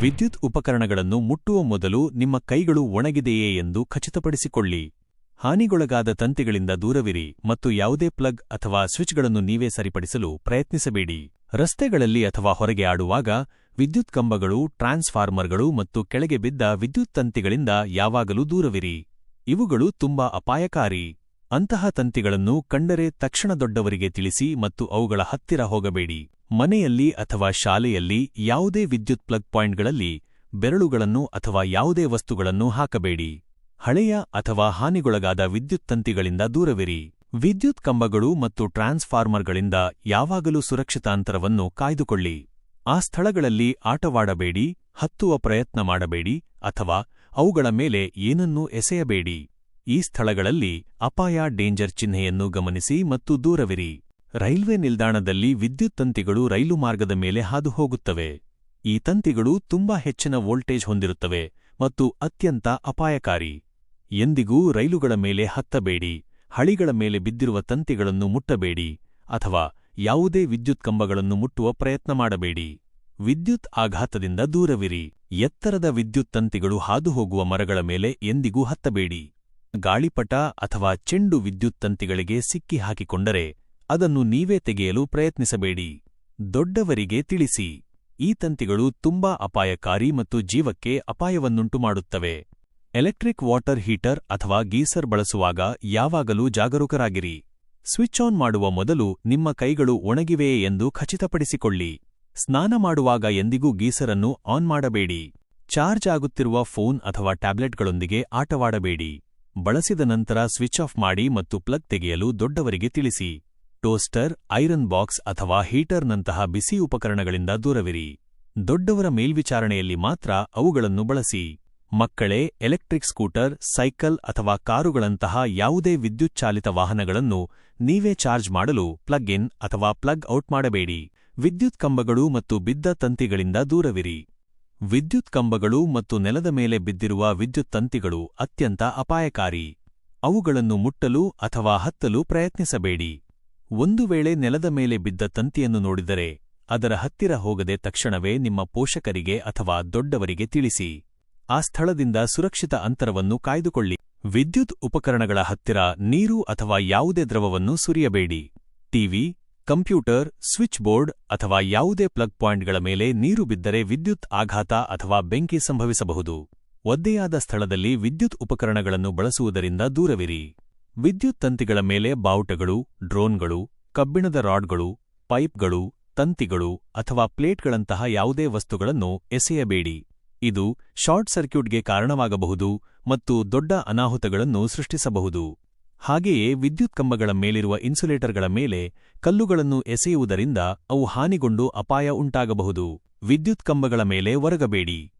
ವಿದ್ಯುತ್ ಉಪಕರಣಗಳನ್ನು ಮುಟ್ಟುವ ಮೊದಲು ನಿಮ್ಮ ಕೈಗಳು ಒಣಗಿದೆಯೇ ಎಂದು ಖಚಿತಪಡಿಸಿಕೊಳ್ಳಿ. ಹಾನಿಗೊಳಗಾದ ತಂತಿಗಳಿಂದ ದೂರವಿರಿ ಮತ್ತು ಯಾವುದೇ ಪ್ಲಗ್ ಅಥವಾ ಸ್ವಿಚ್ಗಳನ್ನು ನೀವೇ ಸರಿಪಡಿಸಲು ಪ್ರಯತ್ನಿಸಬೇಡಿ. ರಸ್ತೆಗಳಲ್ಲಿ ಅಥವಾ ಹೊರಗೆ ಆಡುವಾಗ ವಿದ್ಯುತ್ ಕಂಬಗಳು, ಟ್ರಾನ್ಸ್ಫಾರ್ಮರ್ಗಳು ಮತ್ತು ಕೆಳಗೆ ಬಿದ್ದ ವಿದ್ಯುತ್ ತಂತಿಗಳಿಂದ ಯಾವಾಗಲೂ ದೂರವಿರಿ. ಇವುಗಳು ತುಂಬಾ ಅಪಾಯಕಾರಿ. ಅಂತಹ ತಂತಿಗಳನ್ನು ಕಂಡರೆ ತಕ್ಷಣ ದೊಡ್ಡವರಿಗೆ ತಿಳಿಸಿ ಮತ್ತು ಅವುಗಳ ಹತ್ತಿರ ಹೋಗಬೇಡಿ. ಮನೆಯಲ್ಲಿ ಅಥವಾ ಶಾಲೆಯಲ್ಲಿ ಯಾವುದೇ ವಿದ್ಯುತ್ ಪ್ಲಗ್ ಪಾಯಿಂಟ್ಗಳಲ್ಲಿ ಬೆರಳುಗಳನ್ನು ಅಥವಾ ಯಾವುದೇ ವಸ್ತುಗಳನ್ನು ಹಾಕಬೇಡಿ. ಹಳೆಯ ಅಥವಾ ಹಾನಿಗೊಳಗಾದ ವಿದ್ಯುತ್ ತಂತಿಗಳಿಂದ ದೂರವಿರಿ. ವಿದ್ಯುತ್ ಕಂಬಗಳು ಮತ್ತು ಟ್ರಾನ್ಸ್ಫಾರ್ಮರ್ಗಳಿಂದ ಯಾವಾಗಲೂ ಸುರಕ್ಷಿತಾಂತರವನ್ನು ಕಾಯ್ದುಕೊಳ್ಳಿ. ಆ ಸ್ಥಳಗಳಲ್ಲಿ ಆಟವಾಡಬೇಡಿ, ಹತ್ತುವ ಪ್ರಯತ್ನ ಮಾಡಬೇಡಿ ಅಥವಾ ಅವುಗಳ ಮೇಲೆ ಏನನ್ನೂ ಎಸೆಯಬೇಡಿ. ಈ ಸ್ಥಳಗಳಲ್ಲಿ ಅಪಾಯ ಡೇಂಜರ್ ಚಿಹ್ನೆಯನ್ನು ಗಮನಿಸಿ ಮತ್ತು ದೂರವಿರಿ. ರೈಲ್ವೆ ನಿಲ್ದಾಣದಲ್ಲಿ ವಿದ್ಯುತ್ ತಂತಿಗಳು ರೈಲು ಮಾರ್ಗದ ಮೇಲೆ ಹಾದುಹೋಗುತ್ತವೆ. ಈ ತಂತಿಗಳು ತುಂಬಾ ಹೆಚ್ಚಿನ ವೋಲ್ಟೇಜ್ ಹೊಂದಿರುತ್ತವೆ ಮತ್ತು ಅತ್ಯಂತ ಅಪಾಯಕಾರಿ. ಎಂದಿಗೂ ರೈಲುಗಳ ಮೇಲೆ ಹತ್ತಬೇಡಿ, ಹಳಿಗಳ ಮೇಲೆ ಬಿದ್ದಿರುವ ತಂತಿಗಳನ್ನು ಮುಟ್ಟಬೇಡಿ ಅಥವಾ ಯಾವುದೇ ವಿದ್ಯುತ್ ಕಂಬಗಳನ್ನು ಮುಟ್ಟುವ ಪ್ರಯತ್ನ ಮಾಡಬೇಡಿ. ವಿದ್ಯುತ್ ಆಘಾತದಿಂದ ದೂರವಿರಿ, ಎತ್ತರದ ವಿದ್ಯುತ್ ತಂತಿಗಳು ಹಾದುಹೋಗುವ ಮರಗಳ ಮೇಲೆ ಎಂದಿಗೂ ಹತ್ತಬೇಡಿ. ಗಾಳಿಪಟ ಅಥವಾ ಚೆಂಡು ವಿದ್ಯುತ್ ತಂತಿಗಳಿಗೆ ಸಿಕ್ಕಿ ಹಾಕಿಕೊಂಡರೆ ಅದನ್ನು ನೀವೇ ತೆಗೆಯಲು ಪ್ರಯತ್ನಿಸಬೇಡಿ. ದೊಡ್ಡವರಿಗೆ ತಿಳಿಸಿ. ಈ ತಂತಿಗಳು ತುಂಬಾ ಅಪಾಯಕಾರಿ ಮತ್ತು ಜೀವಕ್ಕೆ ಅಪಾಯವನ್ನುಂಟು ಮಾಡುತ್ತವೆ. ಎಲೆಕ್ಟ್ರಿಕ್ ವಾಟರ್ ಹೀಟರ್ ಅಥವಾ ಗೀಸರ್ ಬಳಸುವಾಗ ಯಾವಾಗಲೂ ಜಾಗರೂಕರಾಗಿರಿ. ಸ್ವಿಚ್ ಆನ್ ಮಾಡುವ ಮೊದಲು ನಿಮ್ಮ ಕೈಗಳು ಒಣಗಿವೆಯೇ ಎಂದು ಖಚಿತಪಡಿಸಿಕೊಳ್ಳಿ. ಸ್ನಾನ ಮಾಡುವಾಗ ಎಂದಿಗೂ ಗೀಸರನ್ನು ಆನ್ ಮಾಡಬೇಡಿ. ಚಾರ್ಜ್ ಆಗುತ್ತಿರುವ ಫೋನ್ ಅಥವಾ ಟ್ಯಾಬ್ಲೆಟ್ಗಳೊಂದಿಗೆ ಆಟವಾಡಬೇಡಿ. ಬಳಸಿದ ನಂತರ ಸ್ವಿಚ್ ಆಫ್ ಮಾಡಿ ಮತ್ತು ಪ್ಲಗ್ ತೆಗೆಯಲು ದೊಡ್ಡವರಿಗೆ ತಿಳಿಸಿ. ಟೋಸ್ಟರ್, ಐರನ್ ಬಾಕ್ಸ್ ಅಥವಾ ಹೀಟರ್ನಂತಹ ಬಿಸಿ ಉಪಕರಣಗಳಿಂದ ದೂರವಿರಿ. ದೊಡ್ಡವರ ಮೇಲ್ವಿಚಾರಣೆಯಲ್ಲಿ ಮಾತ್ರ ಅವುಗಳನ್ನು ಬಳಸಿ. ಮಕ್ಕಳೇ, ಎಲೆಕ್ಟ್ರಿಕ್ ಸ್ಕೂಟರ್, ಸೈಕಲ್ ಅಥವಾ ಕಾರುಗಳಂತಹ ಯಾವುದೇ ವಿದ್ಯುತ್ ಚಾಲಿತ ವಾಹನಗಳನ್ನು ನೀವೇ ಚಾರ್ಜ್ ಮಾಡಲು ಪ್ಲಗ್ ಇನ್ ಅಥವಾ ಪ್ಲಗ್ ಔಟ್ ಮಾಡಬೇಡಿ. ವಿದ್ಯುತ್ ಕಂಬಗಳು ಮತ್ತು ಬಿದ್ದ ತಂತಿಗಳಿಂದ ದೂರವಿರಿ. ವಿದ್ಯುತ್ ಕಂಬಗಳು ಮತ್ತು ನೆಲದ ಮೇಲೆ ಬಿದ್ದಿರುವ ವಿದ್ಯುತ್ ತಂತಿಗಳು ಅತ್ಯಂತ ಅಪಾಯಕಾರಿ. ಅವುಗಳನ್ನು ಮುಟ್ಟಲು ಅಥವಾ ಹತ್ತಲು ಪ್ರಯತ್ನಿಸಬೇಡಿ. ಒಂದು ವೇಳೆ ನೆಲದ ಮೇಲೆ ಬಿದ್ದ ತಂತಿಯನ್ನು ನೋಡಿದರೆ, ಅದರ ಹತ್ತಿರ ಹೋಗದೆ ತಕ್ಷಣವೇ ನಿಮ್ಮ ಪೋಷಕರಿಗೆ ಅಥವಾ ದೊಡ್ಡವರಿಗೆ ತಿಳಿಸಿ. ಆ ಸ್ಥಳದಿಂದ ಸುರಕ್ಷಿತ ಅಂತರವನ್ನು ಕಾಯ್ದುಕೊಳ್ಳಿ. ವಿದ್ಯುತ್ ಉಪಕರಣಗಳ ಹತ್ತಿರ ನೀರು ಅಥವಾ ಯಾವುದೇ ದ್ರವವನ್ನು ಸುರಿಯಬೇಡಿ. ಟಿವಿ ಕಂಪ್ಯೂಟರ್, ಸ್ವಿಚ್ ಬೋರ್ಡ್ ಅಥವಾ ಯಾವುದೇ ಪ್ಲಗ್ ಪಾಯಿಂಟ್ಗಳ ಮೇಲೆ ನೀರು ಬಿದ್ದರೆ ವಿದ್ಯುತ್ ಆಘಾತ ಅಥವಾ ಬೆಂಕಿ ಸಂಭವಿಸಬಹುದು. ಒದ್ದೆಯಾದ ಸ್ಥಳದಲ್ಲಿ ವಿದ್ಯುತ್ ಉಪಕರಣಗಳನ್ನು ಬಳಸುವುದರಿಂದ ದೂರವಿರಿ. ವಿದ್ಯುತ್ ತಂತಿಗಳ ಮೇಲೆ ಬಾವುಟಗಳು, ಡ್ರೋನ್ಗಳು, ಕಬ್ಬಿಣದ ರಾಡ್ಗಳು, ಪೈಪ್ಗಳು, ತಂತಿಗಳು ಅಥವಾ ಪ್ಲೇಟ್ಗಳಂತಹ ಯಾವುದೇ ವಸ್ತುಗಳನ್ನು ಎಸೆಯಬೇಡಿ. ಇದು ಶಾರ್ಟ್ ಸರ್ಕ್ಯೂಟ್ಗೆ ಕಾರಣವಾಗಬಹುದು ಮತ್ತು ದೊಡ್ಡ ಅನಾಹುತಗಳನ್ನು ಸೃಷ್ಟಿಸಬಹುದು. ಹಾಗೆಯೇ ವಿದ್ಯುತ್ ಕಂಬಗಳ ಮೇಲಿರುವ ಇನ್ಸುಲೇಟರ್ಗಳ ಮೇಲೆ ಕಲ್ಲುಗಳನ್ನು ಎಸೆಯುವುದರಿಂದ ಅವು ಹಾನಿಗೊಂಡು ಅಪಾಯ ಉಂಟಾಗಬಹುದು. ವಿದ್ಯುತ್ ಕಂಬಗಳ ಮೇಲೆ ಒರಗಬೇಡಿ.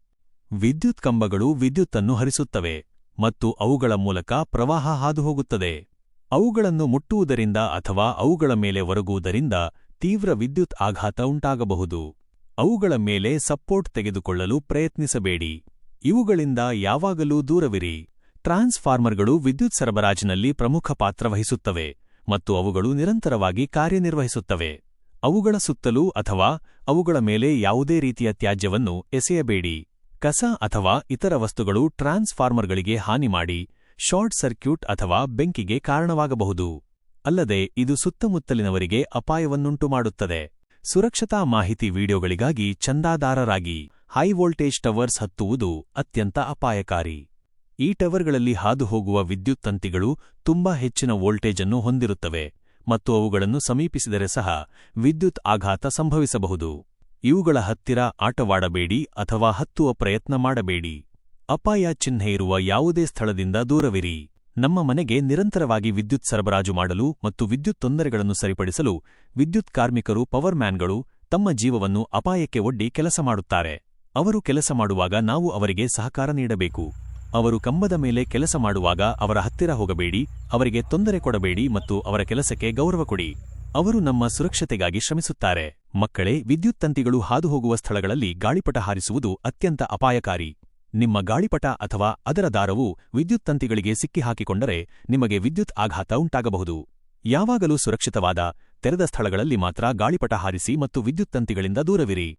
ವಿದ್ಯುತ್ ಕಂಬಗಳು ವಿದ್ಯುತ್ತನ್ನು ಹರಿಸುತ್ತವೆ. ಮತ್ತು ಅವುಗಳ ಮೂಲಕ ಪ್ರವಾಹ ಹಾದುಹೋಗುತ್ತದೆ. ಅವುಗಳನ್ನು ಮುಟ್ಟುವುದರಿಂದ ಅಥವಾ ಅವುಗಳ ಮೇಲೆ ಒರಗುವುದರಿಂದ ತೀವ್ರ ವಿದ್ಯುತ್ ಆಘಾತ ಉಂಟಾಗಬಹುದು. ಅವುಗಳ ಮೇಲೆ ಸಪೋರ್ಟ್ ತೆಗೆದುಕೊಳ್ಳಲು ಪ್ರಯತ್ನಿಸಬೇಡಿ. ಇವುಗಳಿಂದ ಯಾವಾಗಲೂ ದೂರವಿರಿ. ಟ್ರಾನ್ಸ್ಫಾರ್ಮರ್ಗಳು ವಿದ್ಯುತ್ ಸರಬರಾಜಿನಲ್ಲಿ ಪ್ರಮುಖ ಪಾತ್ರ ವಹಿಸುತ್ತವೆ ಮತ್ತು ಅವುಗಳು ನಿರಂತರವಾಗಿ ಕಾರ್ಯನಿರ್ವಹಿಸುತ್ತವೆ. ಅವುಗಳ ಸುತ್ತಲೂ ಅಥವಾ ಅವುಗಳ ಮೇಲೆ ಯಾವುದೇ ರೀತಿಯ ತ್ಯಾಜ್ಯವನ್ನು ಎಸೆಯಬೇಡಿ. ಕಸ ಅಥವಾ ಇತರ ವಸ್ತುಗಳು ಟ್ರಾನ್ಸ್ಫಾರ್ಮರ್ಗಳಿಗೆ ಹಾನಿ ಮಾಡಿ ಶಾರ್ಟ್ ಸರ್ಕ್ಯೂಟ್ ಅಥವಾ ಬೆಂಕಿಗೆ ಕಾರಣವಾಗಬಹುದು. ಅಲ್ಲದೆ, ಇದು ಸುತ್ತಮುತ್ತಲಿನವರಿಗೆ ಅಪಾಯವನ್ನುಂಟು ಮಾಡುತ್ತದೆ ಸುರಕ್ಷತಾ ಮಾಹಿತಿ ವಿಡಿಯೋಗಳಿಗಾಗಿ ಚಂದಾದಾರರಾಗಿ ಹೈ ವೋಲ್ಟೇಜ್ ಟವರ್ಸ್ ಹತ್ತುವುದು ಅತ್ಯಂತ ಅಪಾಯಕಾರಿ. ಈ ಟವರ್ಗಳಲ್ಲಿ ಹಾದುಹೋಗುವ ವಿದ್ಯುತ್ ತಂತಿಗಳು ತುಂಬಾ ಹೆಚ್ಚಿನ ವೋಲ್ಟೇಜ್ ಅನ್ನು ಹೊಂದಿರುತ್ತವೆ ಮತ್ತು ಅವುಗಳನ್ನು ಸಮೀಪಿಸಿದರೆ ಸಹ ವಿದ್ಯುತ್ ಆಘಾತ ಸಂಭವಿಸಬಹುದು. ಇವುಗಳ ಹತ್ತಿರ ಆಟವಾಡಬೇಡಿ ಅಥವಾ ಹತ್ತುವ ಪ್ರಯತ್ನ ಮಾಡಬೇಡಿ. ಅಪಾಯ ಚಿಹ್ನೆ ಇರುವ ಯಾವುದೇ ಸ್ಥಳದಿಂದ ದೂರವಿರಿ. ನಮ್ಮ ಮನೆಗೆ ನಿರಂತರವಾಗಿ ವಿದ್ಯುತ್ ಸರಬರಾಜು ಮಾಡಲು ಮತ್ತು ವಿದ್ಯುತ್ ತೊಂದರೆಗಳನ್ನು ಸರಿಪಡಿಸಲು ವಿದ್ಯುತ್ ಕಾರ್ಮಿಕರು, ಪವರ್ ಮ್ಯಾನ್ಗಳು ತಮ್ಮ ಜೀವವನ್ನು ಅಪಾಯಕ್ಕೆ ಒಡ್ಡಿ ಕೆಲಸ ಮಾಡುತ್ತಾರೆ. ಅವರು ಕೆಲಸ ಮಾಡುವಾಗ ನಾವು ಅವರಿಗೆ ಸಹಕಾರ ನೀಡಬೇಕು. ಅವರು ಕಂಬದ ಮೇಲೆ ಕೆಲಸ ಮಾಡುವಾಗ ಅವರ ಹತ್ತಿರ ಹೋಗಬೇಡಿ, ಅವರಿಗೆ ತೊಂದರೆ ಕೊಡಬೇಡಿ ಮತ್ತು ಅವರ ಕೆಲಸಕ್ಕೆ ಗೌರವ ಕೊಡಿ. ಅವರು ನಮ್ಮ ಸುರಕ್ಷತೆಗಾಗಿ ಶ್ರಮಿಸುತ್ತಾರೆ. ಮಕ್ಕಳೇ, ವಿದ್ಯುತ್ ತಂತಿಗಳು ಹಾದುಹೋಗುವ ಸ್ಥಳಗಳಲ್ಲಿ ಗಾಳಿಪಟ ಹಾರಿಸುವುದು ಅತ್ಯಂತ ಅಪಾಯಕಾರಿ. ನಿಮ್ಮ ಗಾಳಿಪಟ ಅಥವಾ ಅದರ ದಾರವು ವಿದ್ಯುತ್ ತಂತಿಗಳಿಗೆ ಸಿಕ್ಕಿಹಾಕಿಕೊಂಡರೆ ನಿಮಗೆ ವಿದ್ಯುತ್ ಆಘಾತ ಉಂಟಾಗಬಹುದು. ಯಾವಾಗಲೂ ಸುರಕ್ಷಿತವಾದ, ತೆರೆದ ಸ್ಥಳಗಳಲ್ಲಿ ಮಾತ್ರ ಗಾಳಿಪಟ ಹಾರಿಸಿ ಮತ್ತು ವಿದ್ಯುತ್ ತಂತಿಗಳಿಂದ ದೂರವಿರಿ.